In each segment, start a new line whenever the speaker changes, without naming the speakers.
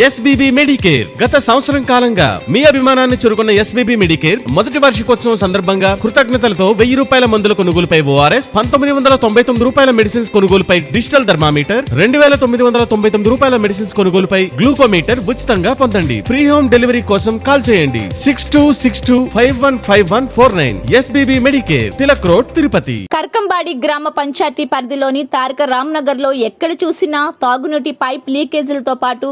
SBB Medicare గత సంవత్సరం కాలంగా మీ అభిమానాన్ని చురుకున్న ఎస్బీబీ మెడికేర్ మొదటి వార్షికోత్సవం సందర్భంగా కృతజ్ఞతలతో వెయ్యి రూపాయల మందుల కొనుగోలుపై ఓఆర్ఎస్ పంతొమ్మిది వందల తొంభై తొమ్మిది రూపాయల మెడిసిన్స్ కొనుగోలుపై డిజిటల్ థర్మామీటర్ రెండు వేల తొమ్మిది వందల తొంభై తొమ్మిది రూపాయల మెడిసిన్స్ కొనుగోలుపై గ్లూకోమీటర్ ఉచితంగా పొందండి. ఫ్రీ హోమ్ డెలివరీ కోసం కాల్ చేయండి. Six two six two five one five one four nine SBB Medicare Tilak road Tirupati.
Karkambadi గ్రామ పంచాయతీ పరిధిలోని తారక రామ్నగర్లో ఎక్కడ చూసినా తాగునీటి పైప్ లీకేజీలతో పాటు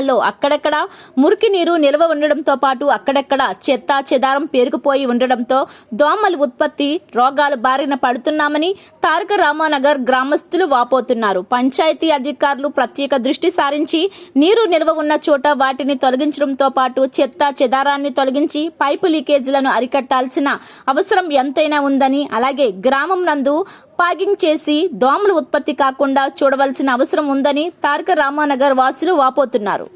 గ్రామాల్లో అక్కడక్కడ మురికి నీరు నిల్వ ఉండడంతో పాటు అక్కడక్కడ చెత్త చెదారం పేరుకుపోయి ఉండడంతో దోమల ఉత్పత్తి రోగాలు బారిన పడుతున్నామని తారక రామానగర్ గ్రామస్తులు వాపోతున్నారు. పంచాయతీ అధికారులు ప్రత్యేక దృష్టి సారించి నీరు నిల్వ ఉన్న చోట వాటిని తొలగించడంతో పాటు చెత్త చెదారాన్ని తొలగించి పైపు లీకేజీలను అరికట్టాల్సిన అవసరం ఎంతైనా ఉందని అలాగే గ్రామం నందు ప్యాకింగ్ చేసి దోమలు ఉత్పత్తి కాకుండా చూడవలసిన అవసరం ఉందని తారక రామానగర్ వాసులు వాపోతున్నారు.